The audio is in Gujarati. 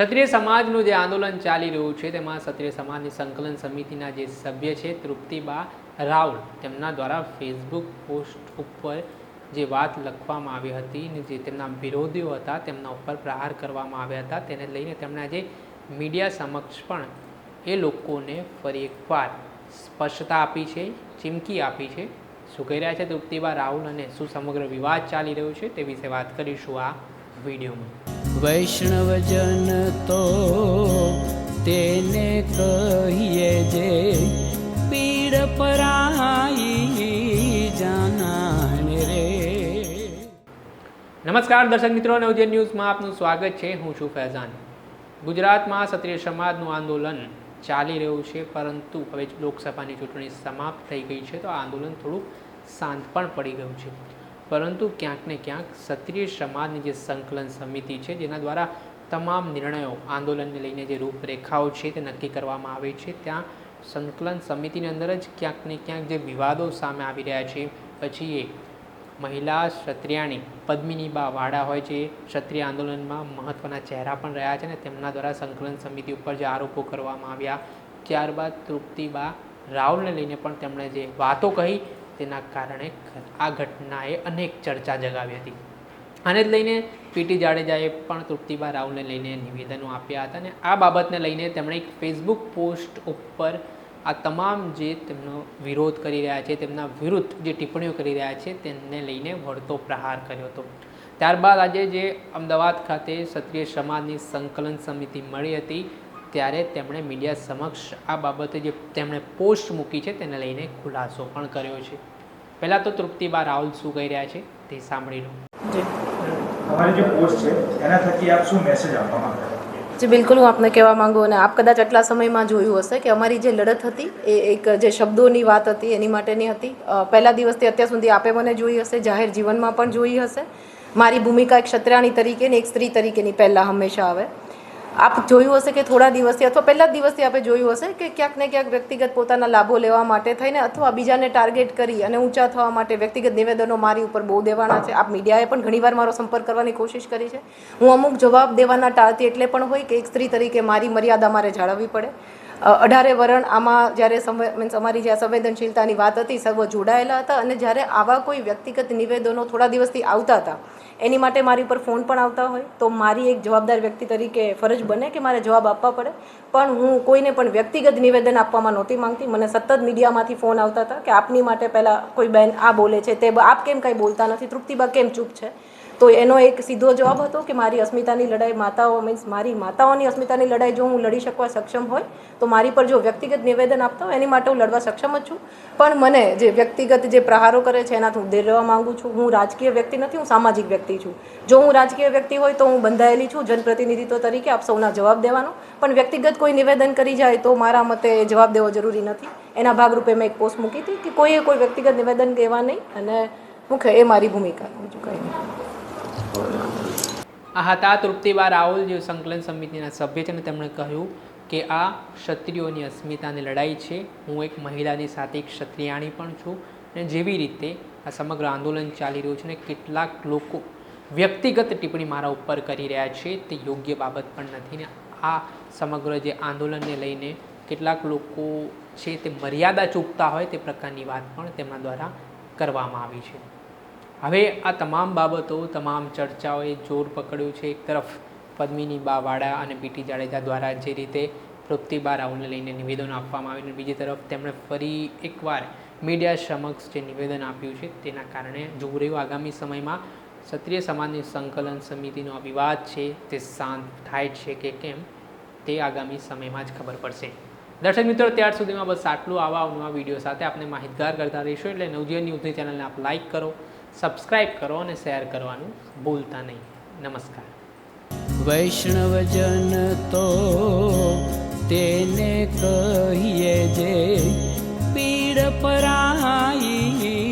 ક્ષત્રિય સમાજનું જે આંદોલન ચાલી રહ્યું છે, તેમાં ક્ષત્રિય સમાજની સંકલન સમિતિના જે સભ્ય છે, તૃપ્તિબા રાવલ તેમના દ્વારા ફેસબુક પોસ્ટ ઉપર જે વાત લખવામાં આવી હતી ને જે તેમના વિરોધીઓ હતા, તેમના ઉપર પ્રહાર કરવામાં આવ્યા હતા, તેને લઈને તેમણે આજે મીડિયા સમક્ષ પણ એ લોકોને ફરી એકવાર સ્પષ્ટતા આપી છે, ચીમકી આપી છે. શું કહી રહ્યા છે તૃપ્તિબા રાહુલ અને શું સમગ્ર વિવાદ ચાલી રહ્યો છે, તે વિશે વાત કરીશું આ વિડીયોમાં. વૈષ્ણવજન તો તેને કહીએ જે પીડ પરાઈ જાનાને રે. નમસ્કાર દર્શક મિત્રો નવજન ન્યૂઝમાં આપનું સ્વાગત છે. હું છું ફૈઝાન. ગુજરાતમાં ક્ષત્રિય સમાજનું આંદોલન ચાલી રહ્યું છે, પરંતુ હવે લોકસભાની ચૂંટણી સમાપ્ત થઈ ગઈ છે, તો આ આંદોલન થોડું શાંત પણ પડી ગયું છે. પરંતુ ક્યાંક ને ક્યાંક ક્ષત્રિય સમાજની જે સંકલન સમિતિ છે, જેના દ્વારા તમામ નિર્ણયો આંદોલનને લઈને જે રૂપરેખાઓ છે તે નક્કી કરવામાં આવે છે. ત્યાં સંકલન સમિતિની અંદર જ ક્યાંક ને ક્યાંક જે વિવાદો સામે આવી રહ્યા છે. પછી એ મહિલા ક્ષત્રિયાણી પદ્મિનીબા વાડા હોય છે ક્ષત્રિય આંદોલનમાં મહત્ત્વના ચહેરા પણ રહ્યા છે ને તેમના દ્વારા સંકલન સમિતિ ઉપર જે આરોપો કરવામાં આવ્યા. ત્યારબાદ તૃપ્તિબા રાવલને લઈને પણ તેમણે જે વાતો કહી તેના કારણે આ ઘટનાએ અનેક ચર્ચા જગાવી હતી. આને જ લઈને પીટી જાડેજાએ પણ તૃપ્તિબા રાવને લઈને નિવેદનો આપ્યા હતા અને આ બાબતને લઈને તેમણે એક ફેસબુક પોસ્ટ ઉપર આ તમામ જે તેમનો વિરોધ કરી રહ્યા છે, તેમના વિરુદ્ધ જે ટિપ્પણીઓ કરી રહ્યા છે, તેમને લઈને વળતો પ્રહાર કર્યો હતો. ત્યારબાદ આજે જે અમદાવાદ ખાતે ક્ષત્રિય સમાજની સંકલન સમિતિ મળી હતી ત્યારે તેમણે મીડિયા સમક્ષ આ બાબતે જે તેમણે પોસ્ટ મૂકી છે તેને લઈને ખુલાસો પણ કર્યો છે. પહેલાં તો તૃપ્તિબા રાહુલ શું કહી રહ્યા છે તે સાંભળી લો જી જે પોસ્ટ છે એના થકી આપ શું મેસેજ આપવા માંગો છો? બિલકુલ હું આપને કહેવા માંગુ અને આપ કદાચ આટલા સમયમાં જોયું હશે કે અમારી જે લડત હતી એ એક જે શબ્દોની વાત હતી એની માટેની હતી. પહેલા દિવસથી અત્યાર સુધી આપે મને જોઈ હશે જાહેર જીવનમાં પણ જોઈ હશે. મારી ભૂમિકા એક ક્ષત્રાણી તરીકે ને એક સ્ત્રી તરીકેની પહેલાં હંમેશા આવે. આપ જોયું હશે કે થોડા દિવસથી અથવા પહેલા જ દિવસથી આપણે જોયું હશે કે ક્યાંક ને ક્યાંક વ્યક્તિગત પોતાના લાભો લેવા માટે થઈને અથવા બીજાને ટાર્ગેટ કરી અને ઊંચા થવા માટે વ્યક્તિગત નિવેદનો મારી ઉપર બહુ દેવાના છે. આપ મીડિયાએ પણ ઘણીવાર મારો સંપર્ક કરવાની કોશિશ કરી છે. હું અમુક જવાબ દેવાના ટાળતી એટલે પણ હોય કે એક સ્ત્રી તરીકે મારી મર્યાદા મારે જાળવવી પડે. અઢારે વરણ આમાં જ્યારે મીન્સ અમારી જ્યાં સંવેદનશીલતાની વાત હતી, સર્વ જોડાયેલા હતા અને જ્યારે આવા કોઈ વ્યક્તિગત નિવેદનો થોડા દિવસથી આવતા હતા, એની માટે મારી ઉપર ફોન પણ આવતા હોય. તો મારી એક જવાબદાર વ્યક્તિ તરીકે ફરજ બને કે મારે જવાબ આપવા પડે. પણ હું કોઈને પણ વ્યક્તિગત નિવેદન આપવામાં નહોતી માંગતી. મને સતત મીડિયામાંથી ફોન આવતા હતા કે આપની માટે પહેલાં કોઈ બેન આ બોલે છે, તે આપ કેમ કાંઈ બોલતા નથી? તૃપ્તિબા કેમ ચૂપ છે? તો એનો એક સીધો જવાબ હતો કે મારી અસ્મિતાની લડાઈ માતાઓ મીન્સ મારી માતાઓની અસ્મિતાની લડાઈ જો હું લડી શકવા સક્ષમ હોય, તો મારી પર જો વ્યક્તિગત નિવેદન આપતા હોય, એની માટે હું લડવા સક્ષમ જ છું. પણ મને જે વ્યક્તિગત જે પ્રહારો કરે છે, એનાથી હું દેરવા માગું છું. હું રાજકીય વ્યક્તિ નથી, હું સામાજિક વ્યક્તિ છું. જો હું રાજકીય વ્યક્તિ હોય, તો હું બંધાયેલી છું, જનપ્રતિનિધિત્વ તરીકે આપ સૌના જવાબ દેવાનો. પણ વ્યક્તિગત કોઈ નિવેદન કરી જાય, તો મારા મતે જવાબ દેવો જરૂરી નથી. એના ભાગરૂપે મેં એક પોસ્ટ મૂકી હતી કે કોઈએ કોઈ વ્યક્તિગત નિવેદન કહેવા નહીં અને મુખ્ય એ મારી ભૂમિકા. બીજું કંઈ આ હતા તૃપ્તિબા રાહુલ જે સંકલન સમિતિના સભ્ય છે અને તેમણે કહ્યું કે આ ક્ષત્રિયોની અસ્મિતાની લડાઈ છે. હું એક મહિલાની સાથે એક ક્ષત્રિયાણી પણ છું અને જેવી રીતે આ સમગ્ર આંદોલન ચાલી રહ્યું છે અને કેટલાક લોકો વ્યક્તિગત ટિપ્પણી મારા ઉપર કરી રહ્યા છે તે યોગ્ય બાબત પણ નથી ને આ સમગ્ર જે આંદોલનને લઈને કેટલાક લોકો છે તે મર્યાદા ચૂકતા હોય તે પ્રકારની વાત પણ તેમના દ્વારા કરવામાં આવી છે. હવે આ તમામ બાબતો, તમામ ચર્ચાઓએ જોર પકડ્યું છે. એક તરફ પદ્મિની બા વાડા અને પીટી જાડેજા દ્વારા જે રીતે તૃપ્તિબા રાહુલને લઈને નિવેદન આપવામાં આવ્યું અને બીજી તરફ તેમણે ફરી એકવાર મીડિયા સમક્ષ જે નિવેદન આપ્યું છે, તેના કારણે જોવું રહ્યું આગામી સમયમાં, ક્ષત્રિય સમાજની સંકલન સમિતિનો વિવાદ છે, તે શાંત થાય છે કે કેમ, તે આગામી સમયમાં જ ખબર પડશે. દર્શક મિત્રો, ત્યાર સુધીમાં બસ આટલું. આવા નવા વીડિયો સાથે આપણે માહિતગાર કરતા રહીશું. એટલે નવજીવન ન્યૂઝની ચેનલને આપ લાઈક કરો. સબસ્ક્રાઈબ કરો અને શેર કરવાનું ભૂલતા નહીં. નમસ્કાર. વૈષ્ણવજન તો તેને કહીએ જે પીડ પરાઈ